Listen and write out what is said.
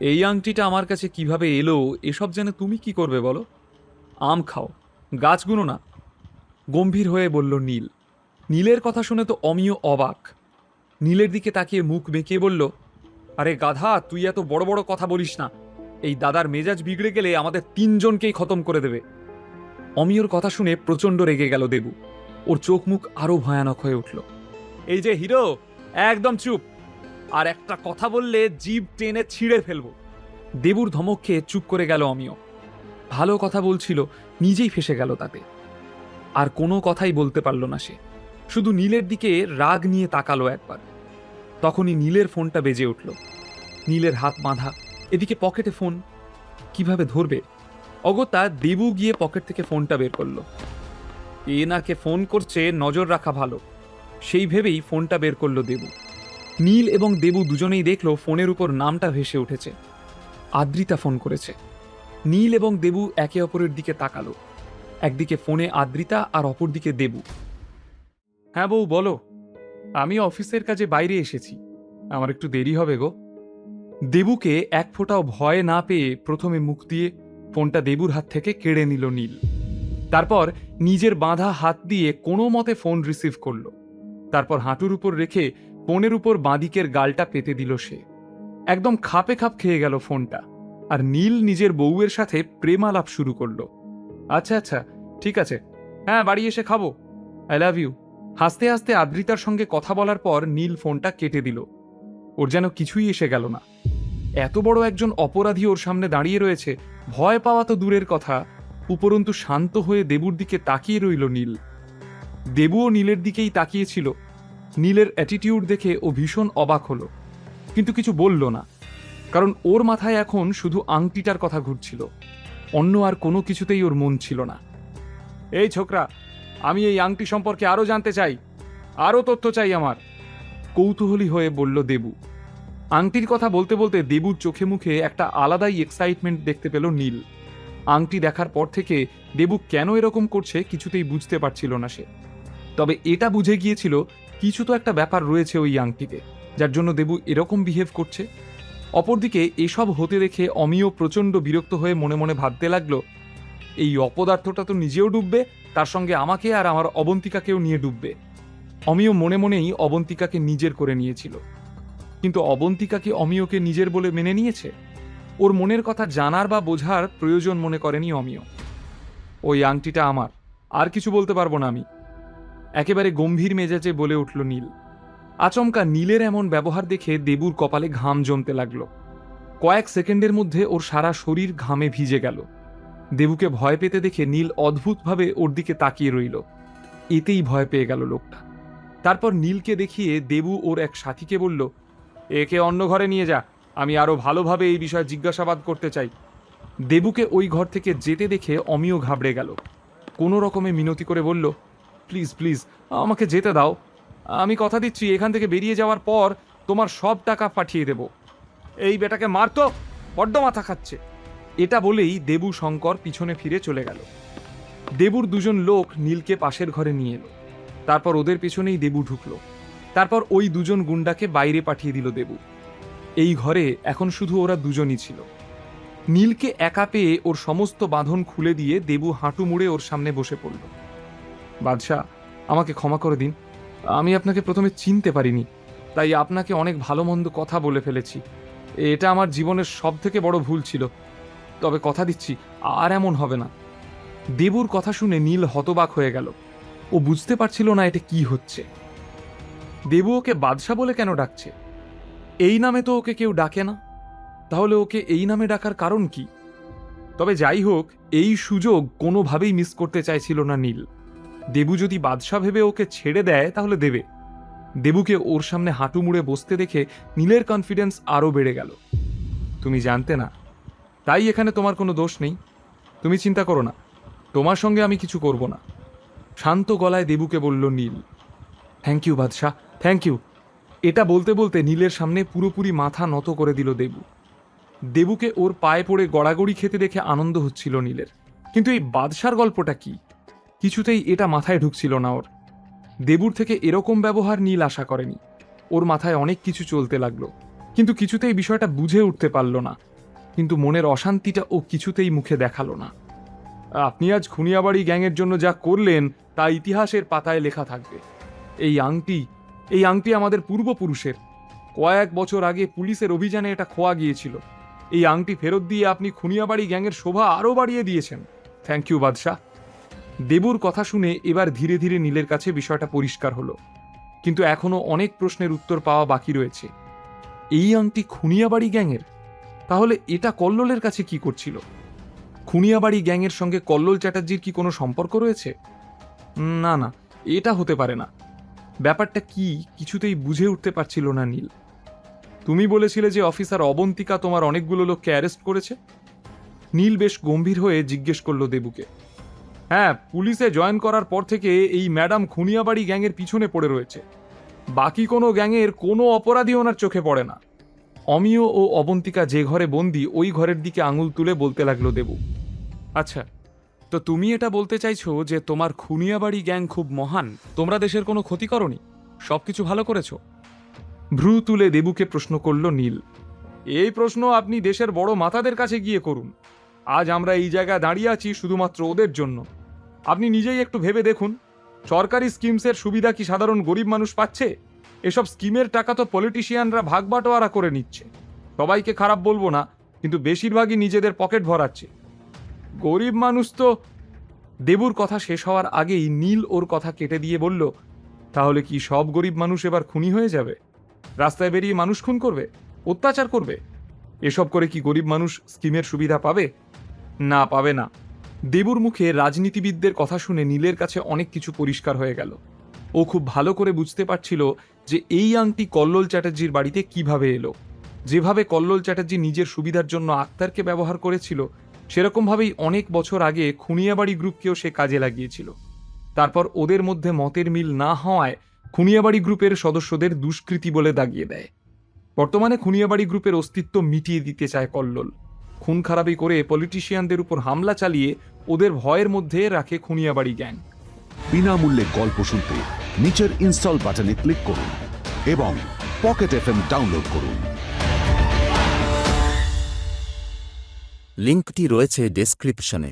এই আংটিটা আমার কাছে কীভাবে এলো, এসব জেনে তুমি কি করবে বলো? আম খাও, গাছগুলো না। গম্ভীর হয়ে বলল নীল। নীলের কথা শুনে তো অমিয় অবাক। নীলের দিকে তাকিয়ে মুখ বেঁকিয়ে বলল, আরে গাধা, তুই এত বড় বড় কথা বলিস না। এই দাদার মেজাজ বিগড়ে গেলে আমাদের তিনজনকেই খতম করে দেবে। অমিয়র কথা শুনে প্রচণ্ড রেগে গেল দেবু। ওর চোখ মুখ আরও ভয়ানক হয়ে উঠল। এই যে হিরো, একদম চুপ। আর একটা কথা বললে জিভ টেনে ছিঁড়ে ফেলব। দেবুর ধমক খেয়ে চুপ করে গেল অমিয়। ভালো কথা বলছিল, নিজেই ফেসে গেল তাতে। আর কোনো কথাই বলতে পারল না সে। শুধু নীলের দিকে রাগ নিয়ে তাকালো একবার। তখনই নীলের ফোনটা বেজে উঠল। নীলের হাত বাঁধা। এদিকে পকেটে ফোন। কীভাবে ধরবে? অগত্যা দেবু গিয়ে পকেট থেকে ফোনটা বের করল। নাকে ফোন করছে, নজর রাখা ভালো। সেই ভেবেই ফোনটা বের করল দেবু। নীল এবং দেবু দুজনেই দেখল ফোনের উপর নামটা ভেসে উঠেছে। আদ্রিতা ফোন করেছে। নীল এবং দেবু একে অপরের দিকে তাকালো। একদিকে ফোনে আদ্রিতা আর অপরদিকে দেবু। হ্যাঁ বউ, বলো। আমি অফিসের কাজে বাইরে এসেছি। আমার একটু দেরি হবে গো। দেবুকে এক ফোঁটাও ভয় না পেয়ে প্রথমে মুখ দিয়ে ফোনটা দেবুর হাত থেকে কেড়ে নিল নীল। তারপর নিজের বাঁধা হাত দিয়ে কোনো মতে ফোন রিসিভ করল। তারপর হাঁটুর উপর রেখে ফোনের উপর বাঁদিকের গালটা পেতে দিল সে। একদম খাপে খাপ খেয়ে গেল ফোনটা আর নীল নিজের বউয়ের সাথে প্রেমালাপ শুরু করল। আচ্ছা আচ্ছা ঠিক আছে। হ্যাঁ বাড়ি এসে খাব। আই লাভ ইউ হাসতে হাসতে আদ্রিতার সঙ্গে কথা বলার পর নীল ফোনটা কেটে দিল। ওর যেন কিছুই এসে গেল না। এত বড় একজন অপরাধী ওর সামনে দাঁড়িয়ে রয়েছে, ভয় পাওয়া তো দূরের কথা। উপরন্তু শান্ত হয়ে দেবুর দিকে তাকিয়ে রইল নীল। দেবুও নীলের দিকেই তাকিয়েছিল। নীলের অ্যাটিটিউড দেখে ও ভীষণ অবাক হলো। কিন্তু কিছু বলল না। কারণ ওর মাথায় এখন শুধু আংটিটার কথা ঘুরছিল। অন্য আর কোনো কিছুতেই ওর মন ছিল না। এই ছোকরা, আমি এই আংটি সম্পর্কে আরও জানতে চাই। আরও তথ্য চাই আমার। কৌতূহলী হয়ে বলল দেবু। আংটির কথা বলতে বলতে দেবুর চোখে মুখে একটা আলাদাই এক্সাইটমেন্ট দেখতে পেল নীল। আংটি দেখার পর থেকে দেবু কেন এরকম করছে কিছুতেই বুঝতে পারছিল না সে। তবে এটা বুঝে গিয়েছিল কিছু তো একটা ব্যাপার রয়েছে ওই আংটিতে যার জন্য দেবু এরকম বিহেভ করছে। অপরদিকে এসব হতে দেখে অমিয় প্রচণ্ড বিরক্ত হয়ে মনে মনে ভাবতে লাগল, এই অপদার্থটা তো নিজেও ডুববে, তার সঙ্গে আমাকে আর আমার অবন্তিকাকেও নিয়ে ডুববে। অমিয় মনে মনেই অবন্তিকাকে নিজের করে নিয়েছিল। কিন্তু অবন্তিকা কি অমিয়কে নিজের বলে মেনে নিয়েছে? ওর মনের কথা জানার বা বোঝার প্রয়োজন মনে করেনি অমিয়। ওই আংটিটা আমার, আর কিছু বলতে পারব না আমি। একেবারে গম্ভীর মেজাজে বলে উঠল নীল। আচমকা নীলের এমন ব্যবহার দেখে দেবুর কপালে ঘাম জমতে লাগল। কয়েক সেকেন্ডের মধ্যে ওর সারা শরীর ঘামে ভিজে গেল। দেবুকে ভয় পেতে দেখে নীল অদ্ভুতভাবে ওর দিকে তাকিয়ে রইল। এতেই ভয় পেয়ে গেল লোকটা। তারপর নীলকে দেখিয়ে দেবু ওর এক সাথীকে বলল, একে অন্য ঘরে নিয়ে যা, আমি আরও ভালোভাবে এই বিষয়ে জিজ্ঞাসাবাদ করতে চাই। দেবুকে ওই ঘর থেকে যেতে দেখে অমিয় ঘাবড়ে গেল। কোনো রকমে মিনতি করে বলল প্লিজ প্লিজ, আমাকে যেতে দাও। আমি কথা দিচ্ছি, এখান থেকে বেরিয়ে যাওয়ার পর তোমার সব টাকা পাঠিয়ে দেব। এই বেটাকে মারতো বড্ড মাথা খাচ্ছে। এটা বলেই দেবু শঙ্কর পিছনে ফিরে চলে গেল। দেবুর দুজন লোক নীলকে পাশের ঘরে নিয়ে এলো। তারপর ওদের পেছনেই দেবু ঢুকলো। তারপর ওই দুজন গুন্ডাকে বাইরে পাঠিয়ে দিল দেবু। এই ঘরে এখন শুধু ওরা দুজনই ছিল। নীলকে একা পেয়ে ওর সমস্ত বাঁধন খুলে দিয়ে দেবু হাঁটু মুড়ে ওর সামনে বসে পড়ল। বাদশাহ, আমাকে ক্ষমা করে দিন। আমি আপনাকে প্রথমে চিনতে পারিনি, তাই আপনাকে অনেক ভালো মন্দ কথা বলে ফেলেছি। এটা আমার জীবনের সব থেকে বড় ভুল ছিল। তবে কথা দিচ্ছি, আর এমন হবে না। দেবুর কথা শুনে নীল হতবাক হয়ে গেল। ও বুঝতে পারছিল না এটা কি হচ্ছে। দেবু ওকে বাদশা বলে কেন ডাকছে? এই নামে তো ওকে কেউ ডাকে না। তাহলে ওকে এই নামে ডাকার কারণ কি? তবে যাই হোক, এই সুযোগ কোনোভাবেই মিস করতে চাইছিল না নীল। দেবু যদি বাদশা ভেবে ওকে ছেড়ে দেয়, তাহলে দেবে। দেবুকে ওর সামনে হাঁটু মুড়ে বসতে দেখে নীলের কনফিডেন্স আরও বেড়ে গেল। তুমি জানতে না, তাই এখানে তোমার কোনো দোষ নেই। তুমি চিন্তা করো না, তোমার সঙ্গে আমি কিছু করব না। শান্ত গলায় দেবুকে বলল Neel thank you Badshah thank you এটা বলতে বলতে নীলের সামনে পুরোপুরি মাথা নত করে দিল দেবু। দেবুকে ওর পায়ে পড়ে গড়াগড়ি খেতে দেখে আনন্দ হচ্ছিল নীলের। কিন্তু এই বাদশার গল্পটা কি? কিছুতেই এটা মাথায় ঢুকছিল না ওর। দেবুর থেকে এরকম ব্যবহার নীল আশা করেনি। ওর মাথায় অনেক কিছু চলতে লাগল, কিন্তু কিছুতেই বিষয়টা বুঝে উঠতে পারল না। কিন্তু মনের অশান্তিটা ও কিছুতেই মুখে দেখাল না। আপনি আজ খুনিয়াবাড়ি গ্যাংয়ের জন্য যা করলেন, তা ইতিহাসের পাতায় লেখা থাকবে। এই আংটি এই আংটি আমাদের পূর্বপুরুষের। কয়েক বছর আগে পুলিশের অভিযানে এটা খোয়া গিয়েছিল। এই আংটি ফেরত দিয়ে আপনি খুনিয়াবাড়ি গ্যাংয়ের শোভা আরও বাড়িয়ে দিয়েছেন। থ্যাংক ইউ, বাদশাহ। দেবুর কথা শুনে এবার ধীরে ধীরে নীলের কাছে বিষয়টা পরিষ্কার হলো। কিন্তু এখনও অনেক প্রশ্নের উত্তর পাওয়া বাকি রয়েছে। এই আংটি খুনিয়াবাড়ি গ্যাংয়ের? তাহলে এটা কল্লোলের কাছে কি করছিল? খুনিয়াবাড়ি গ্যাংয়ের সঙ্গে কল্লোল চ্যাটার্জির কি কোনো সম্পর্ক রয়েছে? না না, এটা হতে পারে না। ব্যাপারটা কি কিছুতেই বুঝে উঠতে পারছিল না নীল। তুমি বলেছিলে যে অফিসার অবন্তিকা তোমার অনেকগুলো লোককে অ্যারেস্ট করেছে। নীল বেশ গম্ভীর হয়ে জিজ্ঞেস করল দেবুকে। হ্যাঁ পুলিশে জয়েন করার পর থেকে এই ম্যাডাম খুনিয়াবাড়ি গ্যাংয়ের পিছনে পড়ে রয়েছে। বাকি কোনো গ্যাংয়ের কোনো অপরাধী ওনার চোখে পড়ে না। অমিয় ও অবন্তিকা যে ঘরে বন্দি, ওই ঘরের দিকে আঙুল তুলে বলতে লাগল দেবু। আচ্ছা তো তুমি এটা বলতে চাইছো যে তোমার খুনিয়াবাড়ি গ্যাং খুব মহান, তোমরা দেশের কোনো ক্ষতি করনি? সব কিছু ভালো করেছ? ভ্রু তুলে দেবুকে প্রশ্ন করল নীল। এই প্রশ্ন আপনি দেশের বড় মাতাদের কাছে গিয়ে করুন। আজ আমরা এই জায়গায় দাঁড়িয়ে আছি শুধুমাত্র ওদের জন্য। আপনি নিজেই একটু ভেবে দেখুন। সরকারি স্কিমসের সুবিধা কি সাধারণ গরিব মানুষ পাচ্ছে? এসব স্কিমের টাকা তো পলিটিশিয়ানরা ভাগ বাটোয়ারা করে নিচ্ছে। সবাইকে খারাপ বলব না, কিন্তু বেশিরভাগই নিজেদের পকেট ভরাচ্ছে। গরিব মানুষ তো দেবুর কথা শেষ হওয়ার আগেই নীল ওর কথা কেটে দিয়ে বলল, তাহলে কি সব গরিব মানুষ এবার খুনি হয়ে যাবে? রাস্তায় বেরিয়ে মানুষ খুন করবে? অত্যাচার করবে? এসব করে কি গরিব মানুষ স্কিমের সুবিধা পাবে? না পাবে না। দেবুর মুখে রাজনীতিবিদদের কথা শুনে নীলের কাছে অনেক কিছু পরিষ্কার হয়ে গেল। ও খুব ভালো করে বুঝতে পারছিল যে এই আংটি কল্লোল চ্যাটার্জির বাড়িতে কীভাবে এলো। যেভাবে কল্লোল চ্যাটার্জি নিজের সুবিধার জন্য আক্তারকে ব্যবহার করেছিল, সেরকমভাবেই অনেক বছর আগে খুনিয়াবাড়ি গ্রুপকেও সে কাজে লাগিয়েছিল। তারপর ওদের মধ্যে মতের মিল না হওয়ায় খুনিয়াবাড়ি গ্রুপের সদস্যদের দুষ্কৃতি বলে দাগিয়ে দেয়। বর্তমানে খুনিয়াবাড়ি গ্রুপের অস্তিত্ব মিটিয়ে দিতে চায় কল্লোল। খুন খারাপি করে পলিটিশিয়ানদের উপর হামলা চালিয়ে ওদের ভয়ের মধ্যে রাখে খুনিয়াবাড়ি গ্যাং। বিনামূল্যে গল্প শুনতে নিচের ইনস্টল বাটনে ক্লিক করুন এবং পকেট এফএম ডাউনলোড করুন। লিঙ্কটি রয়েছে ডেসক্রিপশনে